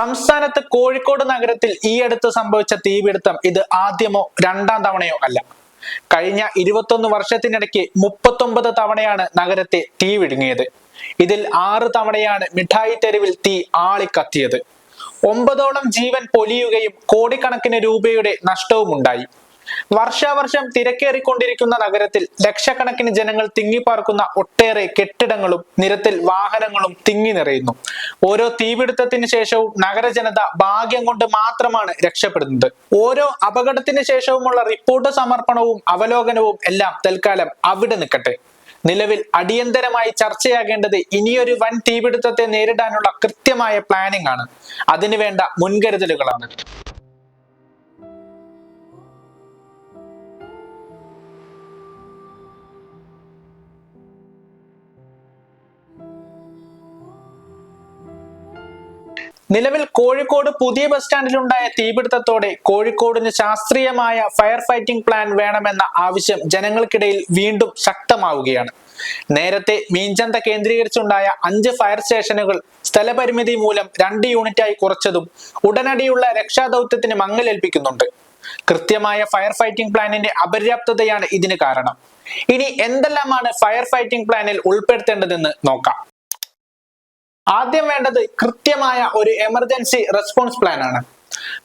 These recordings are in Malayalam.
സംസ്ഥാനത്ത് കോഴിക്കോട് നഗരത്തിൽ ഈ അടുത്ത് സംഭവിച്ച തീപിടുത്തം ഇത് ആദ്യമോ രണ്ടാം തവണയോ അല്ല. കഴിഞ്ഞ ഇരുപത്തൊന്ന് വർഷത്തിനിടയ്ക്ക് മുപ്പത്തൊമ്പത് തവണയാണ് നഗരത്തെ തീ വിഴുങ്ങിയത്. ഇതിൽ ആറ് തവണയാണ് മിഠായി തെരുവിൽ തീ ആളിക്കത്തിയത്. ഒമ്പതോളം ജീവൻ പൊലിയുകയും കോടിക്കണക്കിന് രൂപയുടെ നഷ്ടവും ഉണ്ടായി വർഷാവർഷം തിരക്കേറിക്കൊണ്ടിരിക്കുന്ന നഗരത്തിൽ ലക്ഷക്കണക്കിന് ജനങ്ങൾ തിങ്ങിപ്പാർക്കുന്ന ഒട്ടേറെ കെട്ടിടങ്ങളും നിരത്തിൽ വാഹനങ്ങളും തിങ്ങി നിറയുന്നു. ഓരോ തീപിടുത്തത്തിന് ശേഷവും നഗരജനത ഭാഗ്യം കൊണ്ട് മാത്രമാണ് രക്ഷപ്പെടുന്നത്. ഓരോ അപകടത്തിന് ശേഷവുമുള്ള റിപ്പോർട്ട് സമർപ്പണവും അവലോകനവും എല്ലാം തൽക്കാലം അവിടെ നിൽക്കട്ടെ. നിലവിൽ അടിയന്തരമായി ചർച്ചയാകേണ്ടത് ഇനിയൊരു വൻ തീപിടുത്തത്തെ നേരിടാനുള്ള കൃത്യമായ പ്ലാനിംഗ് ആണ്. അതിനുവേണ്ട മുൻകരുതലുകളാണ്. നിലവിൽ കോഴിക്കോട് പുതിയ ബസ് സ്റ്റാൻഡിലുണ്ടായ തീപിടുത്തത്തോടെ കോഴിക്കോടിന് ശാസ്ത്രീയമായ ഫയർ ഫൈറ്റിംഗ് പ്ലാൻ വേണമെന്ന ആവശ്യം ജനങ്ങൾക്കിടയിൽ വീണ്ടും ശക്തമാവുകയാണ്. നേരത്തെ മീൻചന്ത കേന്ദ്രീകരിച്ചുണ്ടായ അഞ്ച് ഫയർ സ്റ്റേഷനുകൾ സ്ഥലപരിമിതി മൂലം രണ്ട് യൂണിറ്റായി കുറച്ചതും ഉടനടിയുള്ള രക്ഷാദൗത്യത്തിന് മങ്ങലേൽപ്പിക്കുന്നുണ്ട്. കൃത്യമായ ഫയർ ഫൈറ്റിംഗ് പ്ലാനിന്റെ അപര്യാപ്തതയാണ് ഇതിന് കാരണം. ഇനി എന്തെല്ലാമാണ് ഫയർ ഫൈറ്റിംഗ് പ്ലാനിൽ ഉൾപ്പെടുത്തേണ്ടതെന്ന് നോക്കാം. ആദ്യം വേണ്ടത് കൃത്യമായ ഒരു എമർജൻസി റെസ്പോൺസ് പ്ലാൻ ആണ്.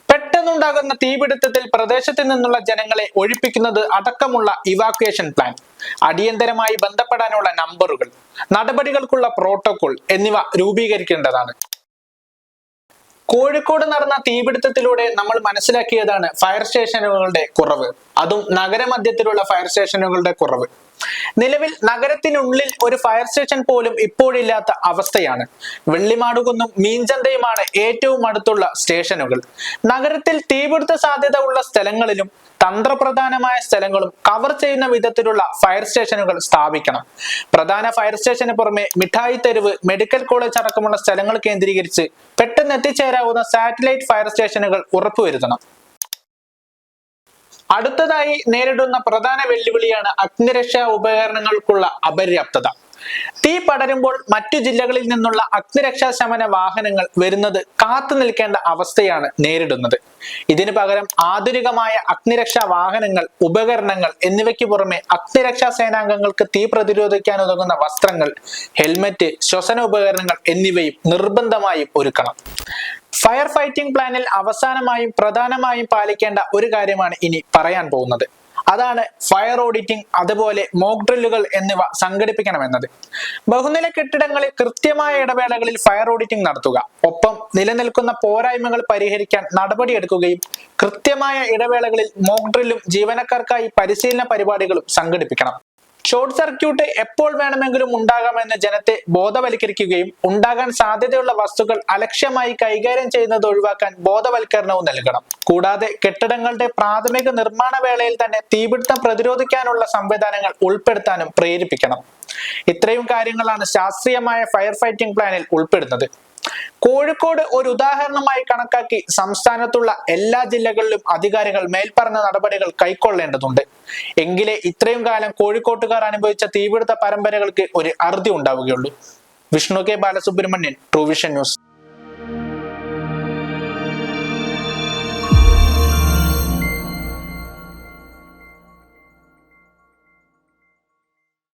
പെട്ടെന്നുണ്ടാകുന്ന തീപിടുത്തത്തിൽ പ്രദേശത്ത് നിന്നുള്ള ജനങ്ങളെ ഒഴിപ്പിക്കുന്നത് അടക്കമുള്ള ഇവാക്വേഷൻ പ്ലാൻ അടിയന്തരമായി ബന്ധപ്പെടാനുള്ള നമ്പറുകൾ നടപടികൾക്കുള്ള പ്രോട്ടോകോൾ എന്നിവ രൂപീകരിക്കേണ്ടതാണ്. കോഴിക്കോട് നടന്ന തീപിടുത്തത്തിലൂടെ നമ്മൾ മനസ്സിലാക്കിയതാണ് ഫയർ സ്റ്റേഷനുകളുടെ കുറവ്. അതും നഗരമധ്യത്തിലുള്ള ഫയർ സ്റ്റേഷനുകളുടെ കുറവ്. നിലവിൽ നഗരത്തിനുള്ളിൽ ഒരു ഫയർ സ്റ്റേഷൻ പോലും ഇപ്പോഴില്ലാത്ത അവസ്ഥയാണ്. വെള്ളിമാടുകുന്നും മീൻചന്തയുമാണ് ഏറ്റവും അടുത്തുള്ള സ്റ്റേഷനുകൾ നഗരത്തിൽ തീപിടുത്ത സാധ്യത ഉള്ള സ്ഥലങ്ങളിലും തന്ത്രപ്രധാനമായ സ്ഥലങ്ങളും കവർ ചെയ്യുന്ന വിധത്തിലുള്ള ഫയർ സ്റ്റേഷനുകൾ സ്ഥാപിക്കണം. പ്രധാന ഫയർ സ്റ്റേഷന് പുറമെ മിഠായി തെരുവ് മെഡിക്കൽ കോളേജ് അടക്കമുള്ള സ്ഥലങ്ങൾ കേന്ദ്രീകരിച്ച് പെട്ടെന്ന് എത്തിച്ചേരാവുന്ന സാറ്റലൈറ്റ് ഫയർ സ്റ്റേഷനുകൾ ഉറപ്പുവരുത്തണം. അടുത്തതായി നേരിടുന്ന പ്രധാന വെല്ലുവിളിയാണ് അഗ്നിരക്ഷാ ഉപകരണങ്ങൾക്കുള്ള അപര്യാപ്തത. തീ പടരുമ്പോൾ മറ്റു ജില്ലകളിൽ നിന്നുള്ള അഗ്നിരക്ഷാ ശമന വാഹനങ്ങൾ വരുന്നത് കാത്തു നിൽക്കേണ്ട അവസ്ഥയാണ് നേരിടുന്നത്. ഇതിനു പകരം ആധുനികമായ അഗ്നിരക്ഷാ വാഹനങ്ങൾ ഉപകരണങ്ങൾ എന്നിവയ്ക്ക് പുറമെ അഗ്നിരക്ഷാ സേനാംഗങ്ങൾക്ക് തീ പ്രതിരോധിക്കാൻ ഉതകുന്ന വസ്ത്രങ്ങൾ ഹെൽമറ്റ് ശ്വസന ഉപകരണങ്ങൾ എന്നിവയും നിർബന്ധമായും ഒരുക്കണം. ഫയർ ഫൈറ്റിംഗ് പ്ലാനിൽ അവസാനമായും പ്രധാനമായും പാലിക്കേണ്ട ഒരു കാര്യമാണ് ഇനി പറയാൻ പോകുന്നത്. അതാണ് ഫയർ ഓഡിറ്റിംഗ് അതുപോലെ മോക്ക് ഡ്രില്ലുകൾ എന്നിവ സംഘടിപ്പിക്കണമെന്നത്. ബഹുനില കെട്ടിടങ്ങളിൽ കൃത്യമായ ഇടവേളകളിൽ ഫയർ ഓഡിറ്റിംഗ് നടത്തുക. ഒപ്പം നിലനിൽക്കുന്ന പോരായ്മകൾ പരിഹരിക്കാൻ നടപടിയെടുക്കുകയും കൃത്യമായ ഇടവേളകളിൽ മോക്ക് ഡ്രില്ലും ജീവനക്കാർക്കായി പരിശീലന പരിപാടികളും സംഘടിപ്പിക്കണം. ഷോർട്ട് സർക്യൂട്ട് എപ്പോൾ വേണമെങ്കിലും ഉണ്ടാകാമെന്ന് ജനത്തെ ബോധവൽക്കരിക്കുകയും ഉണ്ടാകാൻ സാധ്യതയുള്ള വസ്തുക്കൾ അലക്ഷ്യമായി കൈകാര്യം ചെയ്യുന്നത് ഒഴിവാക്കാൻ ബോധവൽക്കരണവും നൽകണം. കൂടാതെ കെട്ടിടങ്ങളുടെ പ്രാഥമിക നിർമ്മാണ വേളയിൽ തന്നെ തീപിടുത്തം പ്രതിരോധിക്കാനുള്ള സംവിധാനങ്ങൾ ഉൾപ്പെടുത്താനും പ്രേരിപ്പിക്കണം. ഇത്രയും കാര്യങ്ങളാണ് ശാസ്ത്രീയമായ ഫയർ ഫൈറ്റിംഗ് പ്ലാനിൽ ഉൾപ്പെടുന്നത്. കോഴിക്കോട് ഒരു ഉദാഹരണമായി കണക്കാക്കി സംസ്ഥാനത്തുള്ള എല്ലാ ജില്ലകളിലും അധികാരികൾ മേൽപ്പറഞ്ഞ നടപടികൾ കൈക്കൊള്ളേണ്ടതുണ്ട്. എങ്കിലേ ഇത്രയും കാലം കോഴിക്കോട്ടുകാർ അനുഭവിച്ച തീപിടുത്ത പരമ്പരകൾക്ക് ഒരു അറുതി ഉണ്ടാവുകയുള്ളൂ. Vishnu K Balasubramanian Truevision news.